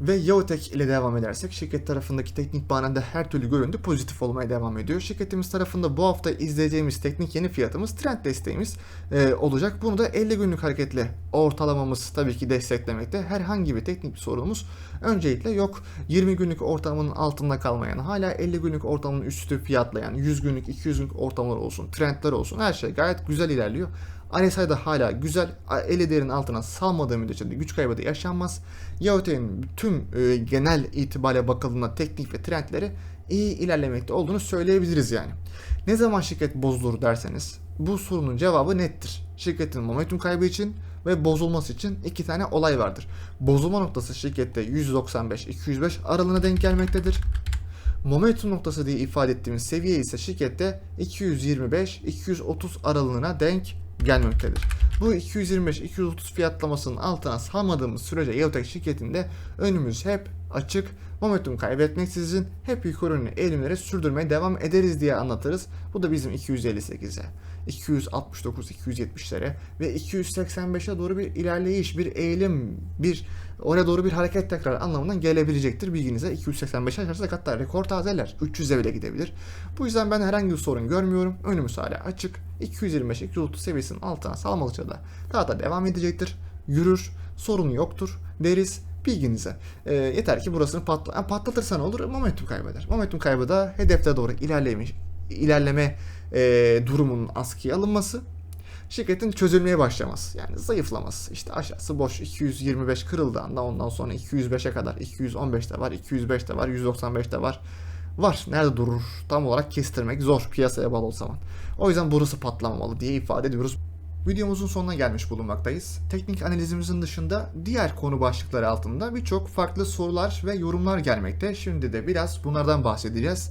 Ve Yaotek ile devam edersek şirket tarafındaki teknik bağlamda her türlü görüntü pozitif olmaya devam ediyor. Şirketimiz tarafında bu hafta izleyeceğimiz teknik yeni fiyatımız trend desteğimiz e, olacak. Bunu da 50 günlük hareketli ortalamamız tabii ki desteklemekte. Herhangi bir teknik bir sorunumuz öncelikle yok. 20 günlük ortalamanın altında kalmayan, hala 50 günlük ortalamanın üstü fiyatlayan, 100 günlük, 200 günlük ortalamalar olsun, trendler olsun her şey gayet güzel ilerliyor. RSI da hala güzel. 50 değerin altına salmadığı müddetçe de güç kaybı da yaşanmaz. Yaotek'in tüm e, genel itibariyle bakıldığında teknik ve trendleri iyi ilerlemekte olduğunu söyleyebiliriz yani. Ne zaman şirket bozulur derseniz bu sorunun cevabı nettir. Şirketin momentum kaybı için ve bozulması için iki tane olay vardır. Bozulma noktası şirkette 195-205 aralığına denk gelmektedir. Momentum noktası diye ifade ettiğimiz seviye ise şirkette 225-230 aralığına denk gelmektedir. Bu 225-230 fiyatlamasının altına salmadığımız sürece Yeltek şirketinde önümüz hep açık, momentum kaybetmeksizin hep yukarı yönlü eğilimleri sürdürmeye devam ederiz diye anlatırız. Bu da bizim 258'e, 269-270'lere ve 285'e doğru bir ilerleyiş, bir eğilim, bir oraya doğru bir hareket tekrar anlamından gelebilecektir bilginize. 285 aşarsak hatta rekor tazeler 300'e bile gidebilir. Bu yüzden ben herhangi bir sorun görmüyorum. Önümüz hala açık. 225-230 seviyesinin altına salmalıca da daha da devam edecektir. Yürür, sorun yoktur deriz bilginize. E, yeter ki burasını patla yani patlatırsa ne olur? Momentum kaybeder. Momentum kaybı da hedefte doğru ilerlemiş, ilerleme e, durumunun askıya alınması şirketin çözülmeye başlaması. Yani zayıflaması. İşte aşağısı boş 225 kırıldığında ondan sonra 205'e kadar 215'te var, 205'te var, 195'te var. Var. Nerede durur? Tam olarak kestirmek zor piyasaya bağlı o zaman. O yüzden burası patlamamalı diye ifade ediyoruz. Videomuzun sonuna gelmiş bulunmaktayız. Teknik analizimizin dışında diğer konu başlıkları altında birçok farklı sorular ve yorumlar gelmekte. Şimdi de biraz bunlardan bahsedeceğiz.